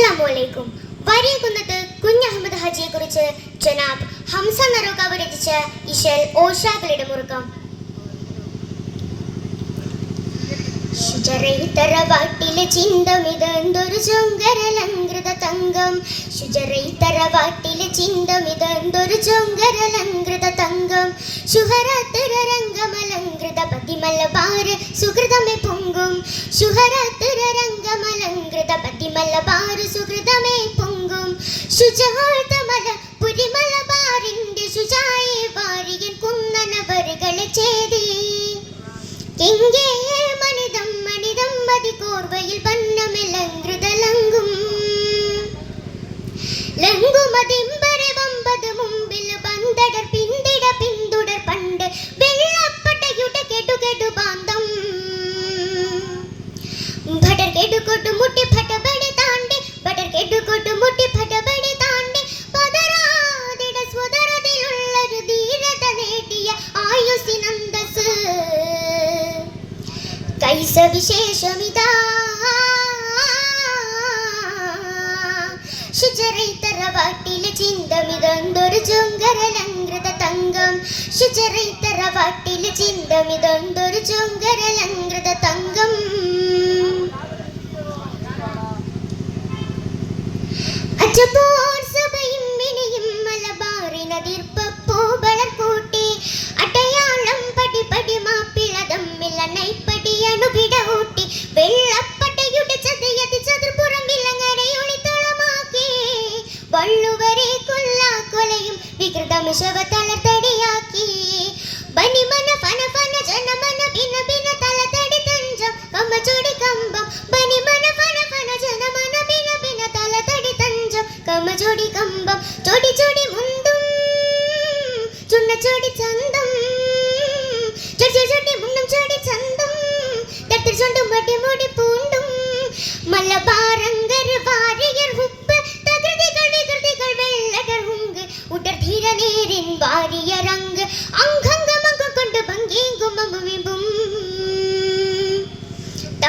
അസ്സലാമലൈക്കും വരിയകുന്നത്ത് കുഞ്ഞഹമ്മദ് ഹജിയെ കുറിച്ച് ജനാബ് ഹംസ നറോക്കാവ് രചിച്ച ഇഷൽ ഓഷാക്കളുടെ മുറുക്കം. ശുചരൈതറവാട്ടിലെ ചിന്തമിതെന്തൊരു ചൊങ്കരലങ്കൃത തങ്കം. ശുചരൈതറവാട്ടിലെ ചിന്തമിതെന്തൊരു ചൊങ്കരലങ്കൃത തങ്കം. ശുഹരത്തുരരംഗമലങ്കൃത പതിമലബാര സുഹൃതമേ പൊങ്കും. ശുഹരത്തുരരംഗമലങ്കൃത പതിമലബാര സുഹൃതമേ പൊങ്കും. ശുചഹോൾതമല പുരിമലബാറിന്റെ ശുചായ വാരിയൻ കുന്നനവരുകളെ ചേതി. എങ്കേ മനിതം മനിതം മതി കോർവയിൽ ലങ്കും. ലങ്കുമതിമ്പരെ കൈസ വിശേഷമിതാ ശുചരൈതറവാട്ടിലെ ചിന്തമിതൊന്തൊരു ചുങ്കരലങ്കൃത തങ്കം. ശുചരൈതറവാട്ടിലെ ചിന്തമിതൊന്തൊരു ചുങ്കരലങ്കൃത തങ്കം. വികൃതമിശവ തളർത്തടിയാക്കി ബനിമന ഫന ജനമന ഭിന്ന ഭിന്ന തലതടി തഞ്ചം. കമ്മച്ചോടി കമ്പം. ജനമന ഭിന്ന ഭിന്ന തലതടി തഞ്ചം. കമ്മച്ചോടി കമ്പം. ചൊടി ചൊടി മുന്തും ചുണ്ണ ചൊടി ചന്തം. ചൊടി ചൊടി പൂണ്ടും. മലബാരങ്കർ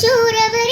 ಶೂರವರು